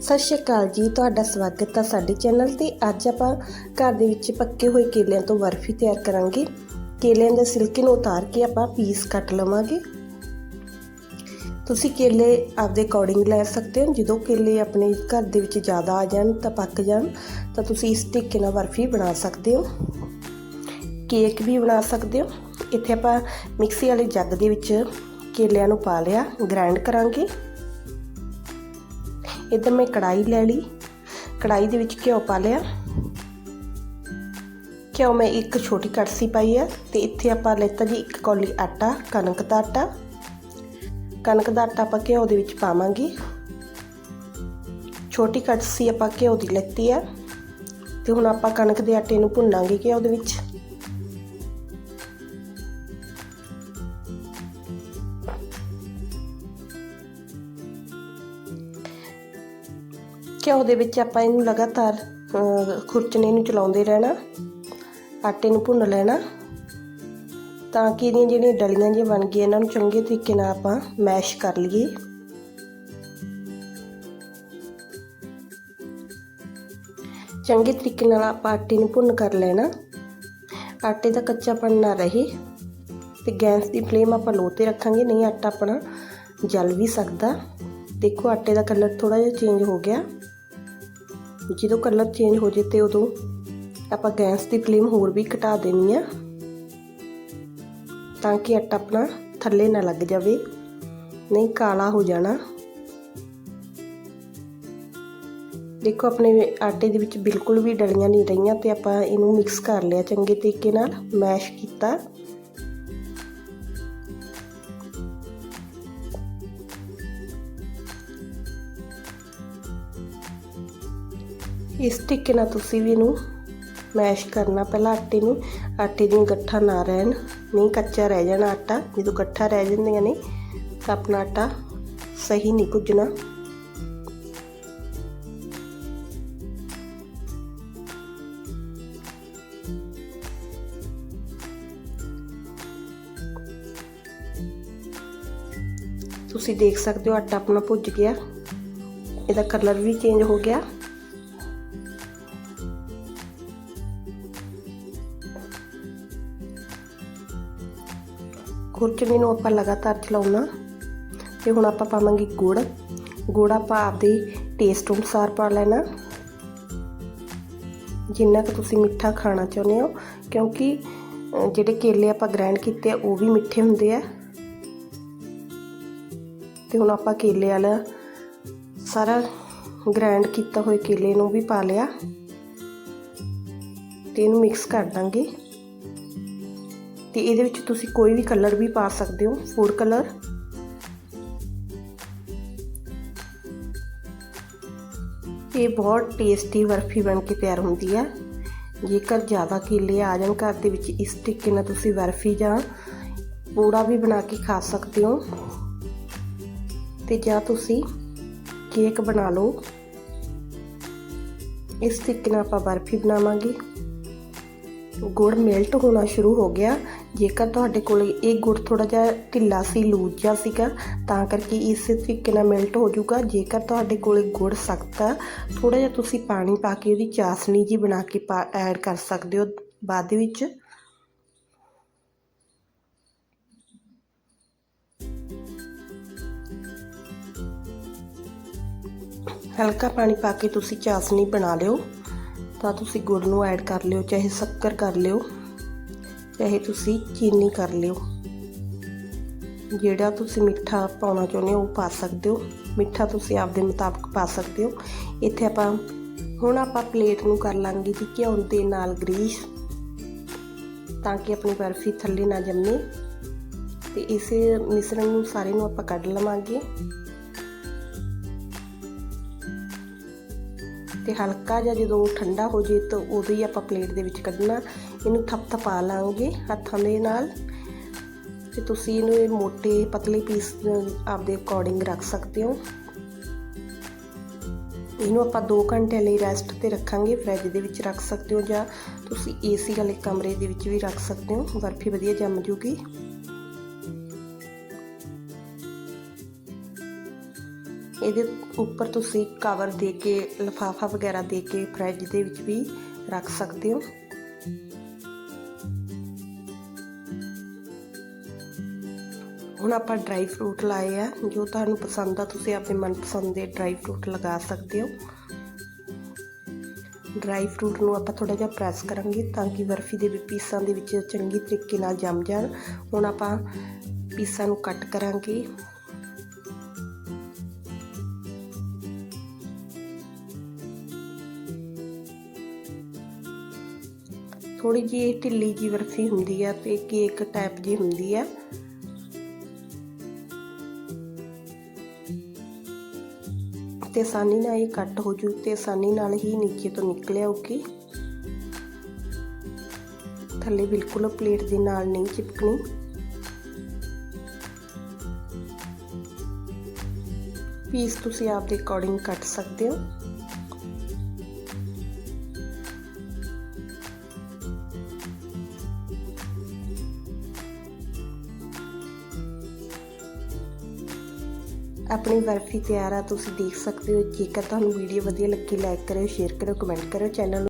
ਸਤਿ ਸ਼੍ਰੀ ਅਕਾਲ ਜੀ, ਤੁਹਾਡਾ ਸਵਾਗਤ ਹੈ ਸਾਡੇ ਚੈਨਲ ਤੇ। ਅੱਜ ਆਪਾਂ ਘਰ ਦੇ ਵਿੱਚ ਪੱਕੇ ਹੋਏ ਕੇਲਿਆਂ ਤੋਂ ਬਰਫੀ ਤਿਆਰ ਕਰਾਂਗੇ। ਕੇਲਿਆਂ ਦੇ ਸਿਲਕੇ ਨੂੰ ਉਤਾਰ ਕੇ ਆਪਾਂ ਪੀਸ ਕੱਟ ਲਵਾਂਗੇ। ਤੁਸੀਂ ਕੇਲੇ ਆਪਦੇ ਅਕੋਰਡਿੰਗ ਲੈ ਸਕਦੇ ਹੋ। ਜਦੋਂ ਕੇਲੇ ਆਪਣੇ ਘਰ ਦੇ ਵਿੱਚ ਜ਼ਿਆਦਾ ਆ ਜਾਣ ਤਾਂ ਪੱਕ ਜਾਣ, ਤਾਂ ਤੁਸੀਂ ਇਸ ਤਰੀਕੇ ਨਾਲ ਬਰਫੀ ਬਣਾ ਸਕਦੇ ਹੋ। ਕੇਕ ਵੀ ਬਣਾ ਸਕਦੇ ਹੋ। ਇੱਥੇ ਆਪਾਂ ਮਿਕਸੀ ਵਾਲੇ ਜੱਗ ਦੇ ਵਿੱਚ ਕੇਲਿਆਂ ਨੂੰ ਪਾ ਲਿਆ ਗ੍ਰਾਈਂਡ ਕਰਾਂਗੇ। ਇੱਧਰ ਮੈਂ ਕੜਾਈ ਲੈ ਲਈ। ਕੜਾਈ ਦੇ ਵਿੱਚ ਘਿਓ ਪਾ ਲਿਆ। ਘਿਓ ਮੈਂ ਇੱਕ ਛੋਟੀ ਕੜਸੀ ਪਾਈ ਆ ਤੇ ਇੱਥੇ ਆਪਾਂ ਲੈਤਾ ਜੀ ਇੱਕ ਕੌਲੀ ਆਟਾ, ਕਣਕ ਦਾ ਆਟਾ। ਕਣਕ ਦਾ ਆਟਾ ਆਪਾਂ ਘਿਓ ਦੇ ਵਿੱਚ ਪਾਵਾਂਗੇ। ਛੋਟੀ ਕੜਸੀ ਆਪਾਂ ਘਿਓ ਦੀ ਲੈਤੀ ਆ। ਤੇ ਹੁਣ ਆਪਾਂ ਕਣਕ ਦੇ ਆਟੇ ਨੂੰ ਭੁੰਨਾਂਗੇ ਘਿਓ ਦੇ ਵਿੱਚ। ਘਿਓ ਦੇ ਵਿੱਚ ਆਪਾਂ ਇਹਨੂੰ ਲਗਾਤਾਰ ਖੁਰਚਣੇ ਨੂੰ ਚਲਾਉਂਦੇ ਰਹਿਣਾ, ਆਟੇ ਨੂੰ ਭੁੰਨ ਲੈਣਾ, ਤਾਂ ਕਿ ਇਹਦੀਆਂ ਜਿਹੜੀਆਂ ਡਲੀਆਂ ਜਿਹੀਆਂ ਬਣ ਗਈਆਂ, ਇਹਨਾਂ ਨੂੰ ਚੰਗੇ ਤਰੀਕੇ ਨਾਲ ਆਪਾਂ ਮੈਸ਼ ਕਰ ਲਈਏ। ਚੰਗੇ ਤਰੀਕੇ ਨਾਲ ਆਪਾਂ ਆਟੇ ਨੂੰ ਭੁੰਨ ਕਰ ਲੈਣਾ। ਆਟੇ ਦਾ ਕੱਚਾਪਣ ਨਾ ਰਹੇ ਤੇ ਗੈਸ ਦੀ ਫਲੇਮ ਆਪਾਂ ਲੋ ਤੇ ਰੱਖਾਂਗੇ, ਨਹੀਂ ਆਟਾ ਆਪਣਾ ਜਲ ਵੀ ਸਕਦਾ। ਦੇਖੋ ਆਟੇ ਦਾ ਕਲਰ ਥੋੜਾ ਜਿਹਾ ਚੇਂਜ ਹੋ ਗਿਆ। ਜਦੋਂ ਕਲਰ ਚੇਂਜ ਹੋ ਜੇ ਤੇ ਉਦੋਂ ਆਪਾਂ ਗੈਸ ਦੀ ਫਲੇਮ ਹੋਰ ਵੀ ਘਟਾ ਦੇਣੀ ਆ। ਤਾਂ ਕਿ ਆਟਾ ਆਪਣਾ ਥੱਲੇ ਨਾ ਲੱਗ ਜਾਵੇ, ਨਹੀਂ ਕਾਲਾ ਹੋ ਜਾਣਾ। ਦੇਖੋ ਆਪਣੇ ਆਟੇ ਦੇ ਵਿੱਚ ਬਿਲਕੁਲ ਵੀ ਡਲੀਆਂ ਨਹੀਂ ਰਹੀਆਂ ਤੇ ਆਪਾਂ ਇਹਨੂੰ ਮਿਕਸ ਕਰ ਲਿਆ ਚੰਗੇ ਤਰੀਕੇ ਨਾਲ ਮੈਸ਼ ਕੀਤਾ। ਇਸ ਤਰੀਕੇ ਨਾਲ ਤੁਸੀਂ ਵੀ ਇਹਨੂੰ ਮੈਸ਼ ਕਰਨਾ ਪਹਿਲਾਂ ਆਟੇ ਨੂੰ। ਆਟੇ ਦੀਆਂ ਗੱਠਾਂ ਨਾ ਰਹਿਣ। ਨਹੀਂ, ਕੱਚਾ ਰਹਿ ਜਾਣਾ ਆਟਾ। ਜਦੋਂ ਗੱਠਾਂ ਰਹਿ ਜਾਂਦੀਆਂ ਨੇ, ਤਾਂ ਆਪਣਾ ਆਟਾ ਸਹੀ ਨਹੀਂ ਭੁੱਜਣਾ ਤੁਸੀਂ ਦੇਖ ਸਕਦੇ ਹੋ ਆਟਾ ਆਪਣਾ ਭੁੱਜ ਗਿਆ। ਇਹਦਾ ਕਲਰ ਵੀ ਚੇਂਜ ਹੋ ਗਿਆ। ਖੁਰਚਣੀ ਨੂੰ ਆਪਾਂ ਲਗਾਤਾਰ ਚਲਾਉਣਾ। ਤੇ ਹੁਣ ਆਪਾਂ ਪਾਵਾਂਗੇ ਗੁੜ। ਗੁੜ ਆਪਾਂ ਆਪਦੇ ਟੇਸਟ ਅਨੁਸਾਰ ਪਾ ਲੈਣਾ। ਜਿੰਨਾ ਕਿ ਤੁਸੀਂ ਮਿੱਠਾ ਖਾਣਾ ਚਾਹੁੰਦੇ ਹੋ, ਕਿਉਂਕਿ ਜਿਹੜੇ ਕੇਲੇ ਆਪਾਂ ਗ੍ਰਾਈਂਡ ਕੀਤੇ ਆ, ਉਹ ਵੀ ਮਿੱਠੇ ਹੁੰਦੇ ਆ। ਤੇ ਹੁਣ ਆਪਾਂ ਕੇਲੇ ਵਾਲਾ ਸਾਰਾ ਗ੍ਰਾਈਂਡ ਕੀਤਾ ਹੋਏ ਕੇਲੇ ਨੂੰ ਵੀ ਪਾ ਲਿਆ। ਤੇ ਇਹਨੂੰ ਮਿਕਸ ਕਰ ਦਾਂਗੇ। ਤੇ ਇਹਦੇ ਵਿੱਚ ਤੁਸੀਂ ਕੋਈ ਵੀ ਕਲਰ ਵੀ ਪਾ ਸਕਦੇ ਹੋ ਫੂਡ ਕਲਰ ਇਹ ਬਹੁਤ ਟੇਸਟੀ ਬਰਫੀ ਬਣ ਕੇ ਤਿਆਰ ਹੁੰਦੀ ਹੈ ਜੇਕਰ ਜ਼ਿਆਦਾ ਕੇਲੇ ਆ ਜਾਣ ਘਰ ਦੇ ਵਿੱਚ, ਇਸ ਤਰੀਕੇ ਨਾਲ ਤੁਸੀਂ ਬਰਫੀ ਜਾਂ ਪੂੜਾ ਵੀ ਬਣਾ ਕੇ ਖਾ ਸਕਦੇ ਹੋ। ਤੇ ਜਾਂ ਤੁਸੀਂ ਕੇਕ ਬਣਾ ਲਓ। ਇਸ ਤਰੀਕੇ ਨਾਲ ਆਪਾਂ ਬਰਫੀ ਬਣਾਵਾਂਗੇ। ਗੁੜ ਮੈਲਟ ਹੋਣਾ ਸ਼ੁਰੂ ਹੋ ਗਿਆ। ਜੇਕਰ ਤੁਹਾਡੇ ਕੋਲ ਇਹ ਗੁੜ ਥੋੜਾ ਜਿਹਾ ਢਿੱਲਾ ਸੀ, ਲੂਜ ਜਿਹਾ ਸੀਗਾ, ਤਾਂ ਕਰਕੇ ਇਸੇ ਤਰੀਕੇ ਨਾਲ ਮੈਲਟ ਹੋ ਜਾਊਗਾ। ਜੇਕਰ ਤੁਹਾਡੇ ਕੋਲ ਗੁੜ ਸਖਤ ਆ ਥੋੜਾ ਜਿਹਾ ਤੁਸੀਂ ਪਾਣੀ ਪਾ ਕੇ ਉਹਦੀ ਚਾਸਣੀ ਜੀ ਬਣਾ ਕੇ ਐਡ ਕਰ ਸਕਦੇ ਹੋ ਬਾਅਦ ਦੇ ਵਿੱਚ। ਹਲਕਾ ਪਾਣੀ ਪਾ ਕੇ ਤੁਸੀਂ ਚਾਸਣੀ ਬਣਾ ਲਿਓ। ਤਾਂ ਤੁਸੀਂ ਗੁੜ ਨੂੰ ਐਡ ਕਰ ਲਿਓ, ਚਾਹੇ ਸ਼ੱਕਰ ਕਰ ਲਿਓ, ਚਾਹੇ ਤੁਸੀਂ ਚੀਨੀ ਕਰ ਲਿਓ। ਜਿਹੜਾ ਤੁਸੀਂ ਮਿੱਠਾ ਪਾਉਣਾ ਚਾਹੁੰਦੇ ਹੋ, ਉਹ ਪਾ ਸਕਦੇ ਹੋ। ਮਿੱਠਾ ਤੁਸੀਂ ਆਪਦੇ ਮੁਤਾਬਕ ਪਾ ਸਕਦੇ ਹੋ। ਇੱਥੇ ਆਪਾਂ, ਹੁਣ ਆਪਾਂ ਪਲੇਟ ਨੂੰ ਕਰ ਲਾਂਗੇ ਜੀ ਘਿਓ ਦੇ ਨਾਲ ਗਰੀਸ ਤਾਂ ਕਿ ਆਪਣੀ ਬਰਫੀ ਥੱਲੇ ਨਾ ਜੰਮੇ। ਤੇ ਇਸੇ ਮਿਸ਼ਰਣ ਨੂੰ ਸਾਰੇ ਨੂੰ ਆਪਾਂ ਕੱਢ ਲਵਾਂਗੇ। ਤੇ ਹਲਕਾ ਜਿਹਾ ਜਦੋਂ ਠੰਡਾ ਹੋ ਜੇ ਤਾਂ ਉਦੋਂ ਹੀ ਆਪਾਂ ਪਲੇਟ ਦੇ ਵਿੱਚ ਕੱਢਣਾ। ਇਹਨੂੰ ਥਪਥਪਾ ਲਾਂਗੇ ਹੱਥਾਂ ਦੇ ਨਾਲ। ਤੇ ਤੁਸੀਂ ਇਹਨੂੰ ਇਹ ਮੋٹے ਪਤਲੇ ਪੀਸ ਆਪਦੇ ਅਕੋਰਡਿੰਗ ਰੱਖ ਸਕਦੇ ਹੋ। ਇਹਨੂੰ ਆਪਾਂ 2 ਘੰਟੇ ਲਈ ਰੈਸਟ ਤੇ ਰੱਖਾਂਗੇ ਫ੍ਰਿਜ ਦੇ ਵਿੱਚ ਰੱਖ ਸਕਦੇ ਹੋ ਜਾਂ ਤੁਸੀਂ ਏਸੀ ਵਾਲੇ ਕਮਰੇ ਦੇ ਵਿੱਚ ਵੀ ਰੱਖ ਸਕਦੇ ਹੋ। ਬਰਫੀ ਵਧੀਆ ਜੰਮ ਜੂਗੀ। ਇਹਦੇ ਉੱਪਰ ਤੁਸੀਂ ਕਵਰ ਦੇ ਕੇ, ਲਫਾਫਾ ਵਗੈਰਾ ਦੇ ਕੇ ਫ੍ਰਿਜ ਦੇ ਵਿੱਚ ਵੀ ਰੱਖ ਸਕਦੇ ਹੋ। ਹੁਣ ਆਪਾਂ ਡਰਾਈ ਫਰੂਟ ਲਾਏ ਆ। ਜੋ ਤੁਹਾਨੂੰ ਪਸੰਦ ਆ, ਤੁਸੀਂ ਆਪਣੇ ਮਨਪਸੰਦ ਦੇ ਡਰਾਈ ਫਰੂਟ ਲਗਾ ਸਕਦੇ ਹੋ। ਡਰਾਈ ਫਰੂਟ ਨੂੰ ਆਪਾਂ ਥੋੜਾ ਜਿਹਾ ਪ੍ਰੈਸ ਕਰਾਂਗੇ ਤਾਂ ਕਿ ਬਰਫੀ ਦੇ ਵੀ ਪੀਸਾਂ ਦੇ ਵਿੱਚ ਚੰਗੀ ਤਰੀਕੇ ਨਾਲ ਜੰਮ ਜਾਣ। ਹੁਣ ਆਪਾਂ ਪੀਸਾਂ ਨੂੰ ਕੱਟ ਕਰਾਂਗੇ। ਥੋੜੀ ਜਿਹੀ ਢਿੱਲੀ ਜੀ ਬਰਫੀ ਹੁੰਦੀ ਆ ਤੇ ਕੇਕ ਟਾਈਪ ਜੀ ਹੁੰਦੀ ਆ। ਤੇ ਆਸਾਨੀ ਨਾਲ ਇਹ ਕੱਟ ਹੋ ਜੂ ਤੇ ਆਸਾਨੀ ਨਾਲ ਹੀ ਨੀਚੇ ਤੋਂ ਨਿਕਲ ਆਊਗੀ ਥੱਲੇ ਬਿਲਕੁਲ ਪਲੇਟ ਦੇ ਨਾਲ ਨਹੀਂ ਚਿਪਕਣੀ। ਪੀਸ ਤੁਸੀਂ ਆਪ ਦੇ ਅਕੋਰਡਿੰਗ ਕੱਟ ਸਕਦੇ ਹੋ। ਆਪਣੀ ਬਰਫੀ ਤਿਆਰ ਆ, ਤੁਸੀਂ ਦੇਖ ਸਕਦੇ ਹੋ। ਜੇਕਰ ਤੁਹਾਨੂੰ ਵੀਡੀਓ ਵਧੀਆ ਲੱਗੀ ਲਾਈਕ ਕਰਿਓ ਸ਼ੇਅਰ ਕਰਿਓ ਕਮੈਂਟ ਕਰਿਓ ਚੈਨਲ